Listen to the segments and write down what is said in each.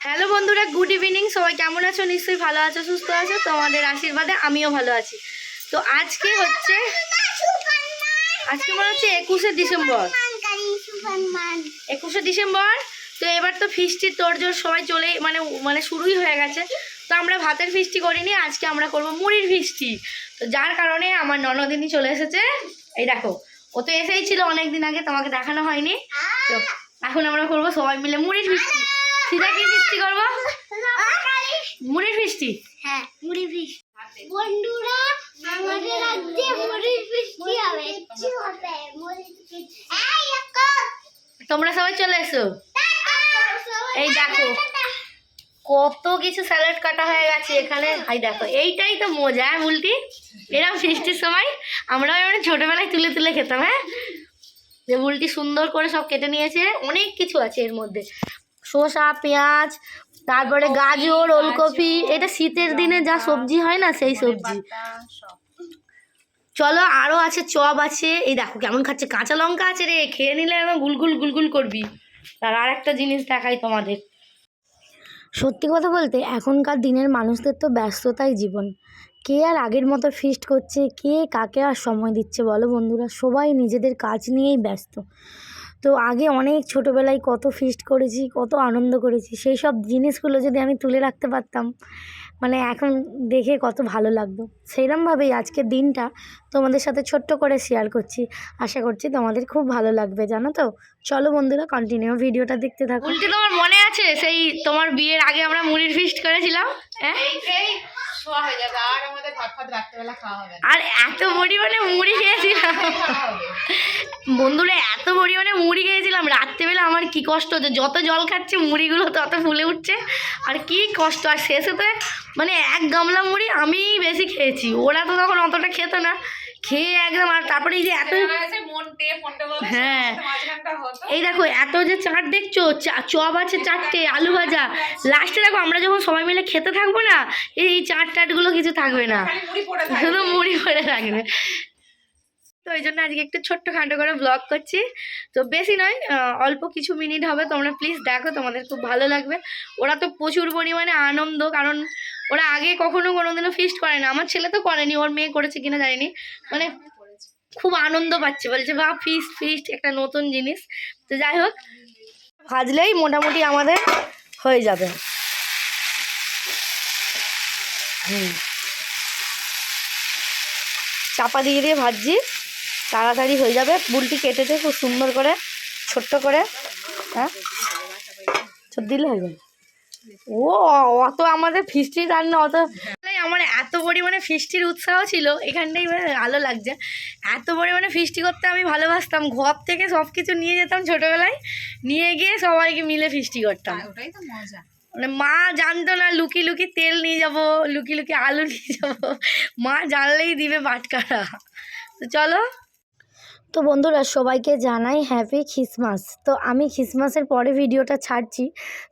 Hello বন্ধুরা, good evening. সবাই কেমন আছো? নিশ্চয়ই ভালো আছো, সুস্থ আছো? তোমাদের আশীর্বাদে আমিও ভালো আছি। তো আজকে হচ্ছে আজকে মনে হচ্ছে একুশে ডিসেম্বর। একুশে ডিসেম্বর, তো এবার তো ফিস্টির তোরজোর সবাই চলে মানে মানে শুরুই হয়ে গেছে। তো আমরা ভাতের ফিস্টি করিনি, আজকে আমরা করব মুড়ির ফিস্টি তো যার কারণে আমার ননদিনই চলে এসেছে। এই দেখো, ও তো এসেই ছিল অনেকদিন আগে, তোমাকে দেখানো হয়নি। তো এখন আমরা করব সবাই মিলে মুড়ির ফিস্টি সিধা কি ফিস্টি করব? মুড়ির ফিস্টি হ্যাঁ মুড়ি বন্ধুরা আমাদের রাজ্যে মুড়ি হবে। মুড়ি তোমরা সবাই চলে এসো। এই দেখো কত কিছু স্যালাড কাটা হয়ে গেছে এখানে। হাই দেখো এইটাই তো মজা হ্যাঁ উল্টি? এরকম ফিস্টির সময় আমরাও এবার ছোটোবেলায় তুলে তুলে খেতাম হ্যাঁ? যে উল্টি সুন্দর করে সব কেটে নিয়েছে অনেক কিছু আছে এর মধ্যে। শসা পেঁয়াজ তারপরে গাজর ওলকপি এটা শীতের দিনে যা সবজি হয় না সেই সবজি। চলো আরও আছে চপ আছে। এই দেখো কেমন খাচ্ছে কাঁচা লঙ্কা আছে রে খেয়ে নিলে একদম গুলগুল গুলগুল করবি। আর আর একটা জিনিস দেখাই তোমাদের। সত্যি কথা বলতে এখনকার দিনের মানুষদের তো ব্যস্ততাই জীবন। কে আর আগের মতো ফিস্ট করছে কে কাকে আর সময় দিচ্ছে বলো বন্ধুরা? সবাই নিজেদের কাজ নিয়েই ব্যস্ত। তো আগে অনেক ছোটোবেলায় কত ফিস্ট করেছি কত আনন্দ করেছি সেই সব জিনিসগুলো যদি আমি তুলে রাখতে পারতাম মানে এখন দেখে কত ভালো লাগতো। সেইরমভাবেই আজকের দিনটা তোমাদের সাথে ছোট্ট করে শেয়ার করছি। আশা করছি তোমাদের খুব ভালো লাগবে জানো তো? চলো বন্ধুরা কন্টিনিউ ভিডিওটা দেখতে থাকো। উল্টে তোমার মনে আছে সেই তোমার বিয়ের আগে আমরা মুড়ির ফিস্ট করেছিলাম? হ্যাঁ? হয়ে আর এত ভাত ফাত রাত্রেবেলা খাওয়া হবে না। আর এত পরিমাণে মুড়ি খেয়েছিলাম। বন্ধুরা এত পরিমাণে মুড়ি খেয়েছিলাম। রাত্রেবেলা আমার কি কষ্ট হচ্ছে? যত জল খাচ্ছে মুড়িগুলো তত ফুলে উঠছে। আর কি কষ্ট! আর শেষে তো মানে এক গামলা মুড়ি আমিই বেশি খেয়েছি। ওরা তো তখন অতটা খেত না। খেয়ে একদম আর তারপরে এই যে এত হ্যাঁ। এই দেখো এত যে চাট দেখছ চা- চপ আছে চারটে আলু ভাজা। লাস্টে দেখো আমরা যখন সবাই মিলে খেতে থাকব না এই চাট টাটগুলো কিছু থাকবে না। শুধু মুড়ি পড়ে থাকবে। ওই জন্য আজকে একটু ছোট্ট খাটো করে ব্লগ করছি। তো বেশি নয় অল্প কিছু মিনিট হবে। তোমরা প্লিজ দেখো, তোমাদের খুব ভালো লাগবে। ওরা তো প্রচুর পরিমাণে আনন্দ, কারণ ওরা আগে কখনো কোনোদিনও ফিস্ট করে না। আমার ছেলে তো করেনি, ওর মেয়ে করেছে কিনা জানিনি। মানে খুব আনন্দ পাচ্ছে, বলছে বা ফিস্ট ফিস্ট একটা নতুন জিনিস। তো যাই হোক, ভাজলেই মোটামুটি আমাদের হয়ে যাবে। হুম। চাপা দিয়ে দিয়ে ভাজছি। তাড়াতাড়ি হয়ে যাবে। বুলটি কেটেছে খুব সুন্দর করে ছোট্ট করে। হ্যাঁ? দিলে হয়ে যাবে। ও অত আমাদের ফিস্টি রান্না অত এই আমার এত পরিমাণে ফিস্টির উৎসাহ ছিল এখানটাই মানে ভালো লাগছে। এত পরিমাণে ফিস্টি করতে আমি ভালোবাসতাম ঘর থেকে সব কিছু নিয়ে যেতাম ছোটোবেলায় নিয়ে গিয়ে সবাইকে মিলে ফিস্টি করতাম। ওটাই তো মজা। মানে মা জানতো না লুকি লুকি তেল নিয়ে যাব লুকি লুকি আলু নিয়ে যাব মা জানলেই দিবে বাটকারা। তো চলো তো বন্ধুরা, সবাইকে জানাই হ্যাপি খ্রিসমাস তো আমি খ্রিসমাসের পরে ভিডিওটা ছাড়ছি,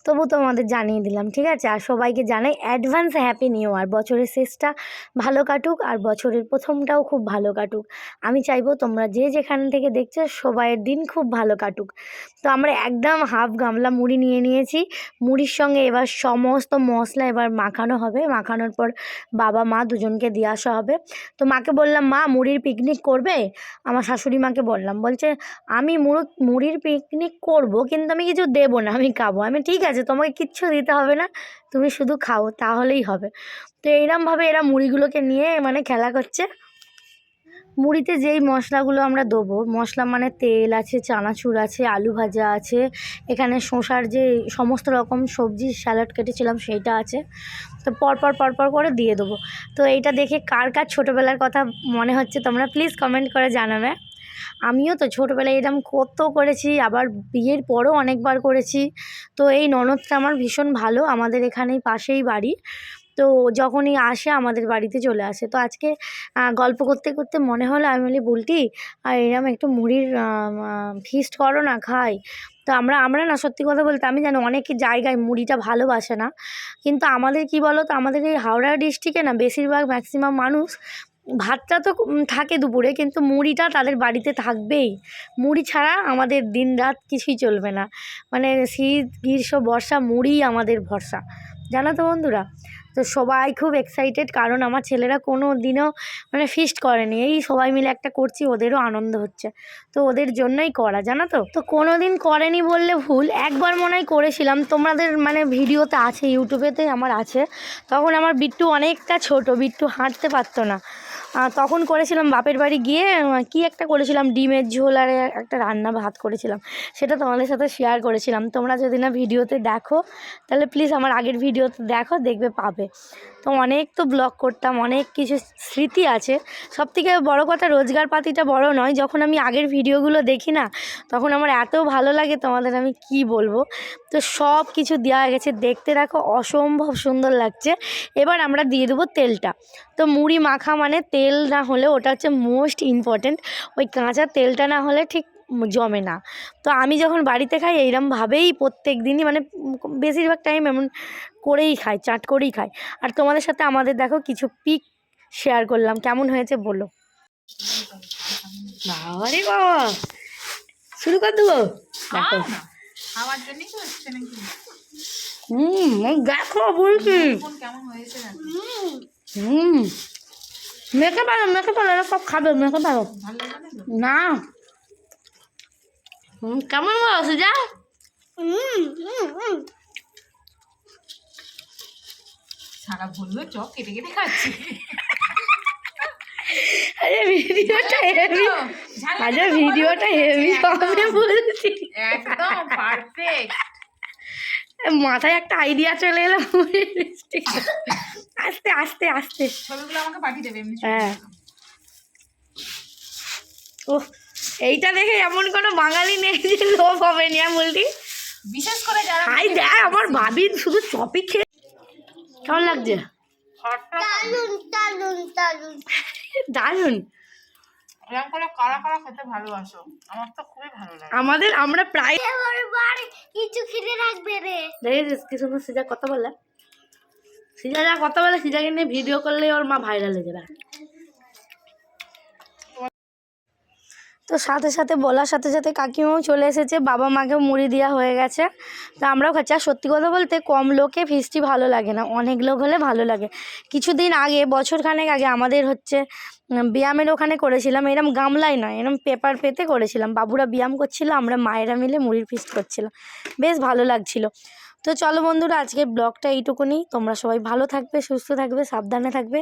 তবু তোমাদের জানিয়ে দিলাম, ঠিক আছে? আর সবাইকে জানাই অ্যাডভান্স হ্যাপি নিউ আর বছরের শেষটা ভালো কাটুক আর বছরের প্রথমটাও খুব ভালো কাটুক। আমি চাইব তোমরা যে যেখান থেকে দেখছ, সবাইয়ের দিন খুব ভালো কাটুক। তো আমরা একদম হাফ গামলা মুড়ি নিয়ে নিয়েছি। মুড়ির সঙ্গে এবার সমস্ত মশলা এবার মাখানো হবে। মাখানোর পর বাবা, মা দুজনকে দিয়ে আসা হবে। তো মাকে বললাম, মা, মুড়ির পিকনিক করবে? আমার শাশুড়ি মাকে বললাম, বলছে, আমি মুড়ো, মুড়ির পিকনিক করব, কিন্তু আমি কিছু দেবো না, আমি খাব। আমি, ঠিক আছে, তোমাকে কিচ্ছু দিতে হবে না, তুমি শুধু খাও, তাহলেই হবে। তো এইরমভাবে এরা মুড়িগুলোকে নিয়ে মানে খেলা করছে। মুড়িতে যেই মশলাগুলো আমরা দেবো, মশলা মানে তেল আছে, চানাচুর আছে, আলু ভাজা আছে, এখানে শসার যে সমস্ত রকম সবজি, স্যালাড কেটেছিলাম সেইটা আছে। তো পরপর পরপর করে দিয়ে দেবো। তো এইটা দেখে কার কার ছোটোবেলার কথা মনে হচ্ছে তোমরা প্লিজ কমেন্ট করে জানাবে। আমিও তো ছোটোবেলায় এরকম কত করেছি, আবার বিয়ের পরও অনেকবার করেছি। তো এই ননদটা আমার ভীষণ ভালো, আমাদের এখানেই পাশেই বাড়ি। তো যখনই আসে আমাদের বাড়িতে চলে আসে। তো আজকে গল্প করতে করতে মনে হলো, আমি বলি, বুলটি আর এরম একটু মুড়ির ফিস্ট করো না, খাই। তো আমরা আমরা না, সত্যি কথা বলতে আমি জানি অনেক জায়গায় মুড়িটা ভালোবাসে না। কিন্তু আমাদের কি বলো তো আমাদের এই হাওড়া ডিস্ট্রিক্টে না, বেশিরভাগ ম্যাক্সিমাম মানুষ ভাতটা তো থাকে দুপুরে, কিন্তু মুড়িটা তাদের বাড়িতে থাকবেই। মুড়ি ছাড়া আমাদের দিন রাত কিছুই চলবে না। মানে শীত, গ্রীষ্ম, বর্ষা মুড়ি আমাদের ভরসা। জানো তো বন্ধুরা, তো সবাই খুব এক্সাইটেড কারণ আমার ছেলেরা কোনো দিনও মানে ফিস্ট করেনি। এই সবাই মিলে একটা করছি, ওদেরও আনন্দ হচ্ছে। তো ওদের জন্যই করা, জানো তো? তো কোনো দিন করেনি বললে ভুল। একবার মনে হয় করেছিলাম। তোমাদের মানে ভিডিওতে আছে, ইউটিউবেতে আমার আছে। তখন আমার বিট্টু অনেকটা ছোট, বিট্টু হাঁটতে পারতো না। তখন করেছিলাম বাপের বাড়ি গিয়ে কি একটা করেছিলাম, ডিমের ঝোল আর একটা রান্না ভাত করেছিলাম। সেটা তোমাদের সাথে শেয়ার করেছিলাম। তোমরা যদি না ভিডিওতে দেখো, তাহলে প্লিজ আমার আগের ভিডিওতে দেখো, দেখবে পাবে। তো অনেক তো ব্লগ করতাম, অনেক কিছু স্মৃতি আছে। সব থেকে বড়ো কথা রোজগার পাতিটা বড় নয়, যখন আমি আগের ভিডিওগুলো দেখি না, তখন আমার এত ভালো লাগে তোমাদের আমি কি বলব। তো সব কিছু দেওয়া গেছে, দেখতে দেখো, অসম্ভব সুন্দর লাগছে। এবার আমরা দিয়ে দেবো তেলটা। তো মুড়ি মাখা মানে তেল না হলে ওটা হচ্ছে মোস্ট ইম্পর্ট্যান্ট ওই কাঁচা তেলটা না হলে ঠিক জমে না। তো আমি যখন বাড়িতে খাই এইরমভাবেই প্রত্যেক দিনই মানে বেশিরভাগ টাইম এমন করেই খাই চাট করেই খাই। আর তোমাদের সাথে আমাদের দেখো কিছু পিক শেয়ার করলাম। কেমন হয়েছে বলো। বাবারে বাবা শুরু কর দেবো। দেখো। খাওয়ার জন্যই তো হচ্ছে নাকি? হুম দেখো বলছি। কোন কেমন হয়েছে হুম। মেখে পারো মেখে পারো সব খাবে মেখে পারো না। কেমন বলো সুজা? সারা বলল চ কেটে কেটে খাচ্ছি। আরে ভিডিওটা হেভি আরে ভিডিওটা ঠিক আছে, হেভি হবে বলছি। একদম পারফেক্ট মাথায় একটা আইডিয়া চলে এলো আস্তে আস্তে আস্তে। ছবিগুলো আমাকে পাঠিয়ে দেবে এমনি হ্যাঁ। ও এইটা দেখে এমন কোনো বাঙালি নেই যে লোভ হবে না বলতি বিশেষ করে যারা হাই দেখ আমার ভাবি শুধু চপি খেয়ে কেমন লাগছে? খটটা তালুন তালুন তালুন দারুণ। এরকম করে কারা কারা খেতে ভালোবাসো আমার তো খুবই ভালো লাগে। আমাদের আমরা প্রায় এবার বাড়ি কিছু খিদে রাখবে রে। দেখিস কি সুন্দর সিজা কথা বলে। সিজা যা কথা বলে সিজাকে নিয়ে ভিডিও করলে ওর মা ভাইরাল হয়ে যাবে। তো সাথে সাথে বলার সাথে সাথে কাকিমাও চলে এসেছে, বাবা মাকে মুড়ি দেওয়া হয়ে গেছে। তো আমরাও খাচ্ছি। আর সত্যি কথা বলতে কম লোকে ফিস্টি ভালো লাগে না, অনেক লোক হলে ভালো লাগে। কিছুদিন আগে, বছরখানেক আগে আমাদের হচ্ছে ব্যায়ামের ওখানে করেছিলাম, এরম গামলায় নয়, এরম পেপার পেতে করেছিলাম। বাবুরা ব্যায়াম করছিল, আমরা মায়েরা মিলে মুড়ির ফিস্ট করছিলাম। বেশ ভালো লাগছিল। তো চলো বন্ধুরা আজকে ব্লগটা এইটুকুনি। তোমরা সবাই ভালো থাকবে, সুস্থ থাকবে, সাবধানে থাকবে।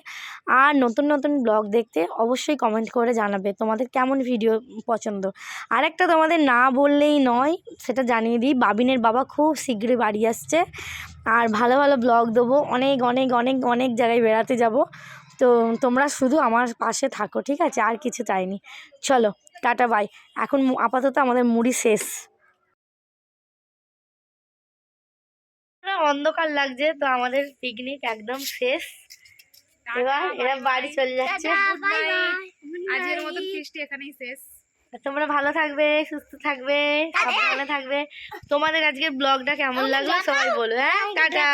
আর নতুন নতুন ব্লগ দেখতে অবশ্যই কমেন্ট করে জানাবে, তোমাদের কেমন ভিডিও পছন্দ? আরেকটা তোমাদের না বললেই নয়, সেটা জানিয়ে দিই। বাবিনের বাবা খুব শীঘ্রই বাড়ি আসছে। আর ভালো ভালো ব্লগ দেবো। অনেক অনেক অনেক অনেক জায়গায় বেড়াতে যাব। তো তোমরা শুধু আমার পাশে থাকো ঠিক আছে? আর কিছু চাইনি। চলো টাটা বাই। এখন আপাতত আমাদের মুড়ি শেষ। অন্ধকার লাগছে তো আমাদের পিকনিক একদম শেষ। এবার এরা বাড়ি চলে যাচ্ছে। Bye bye. আজকের মতো ফিস্টি এখানেই শেষ। তোমরা ভালো থাকবে সুস্থ থাকবে সাবধানে থাকবে। তোমাদের আজকের ব্লগটা কেমন লাগল? সবাই বলো হ্যাঁ? টাটা।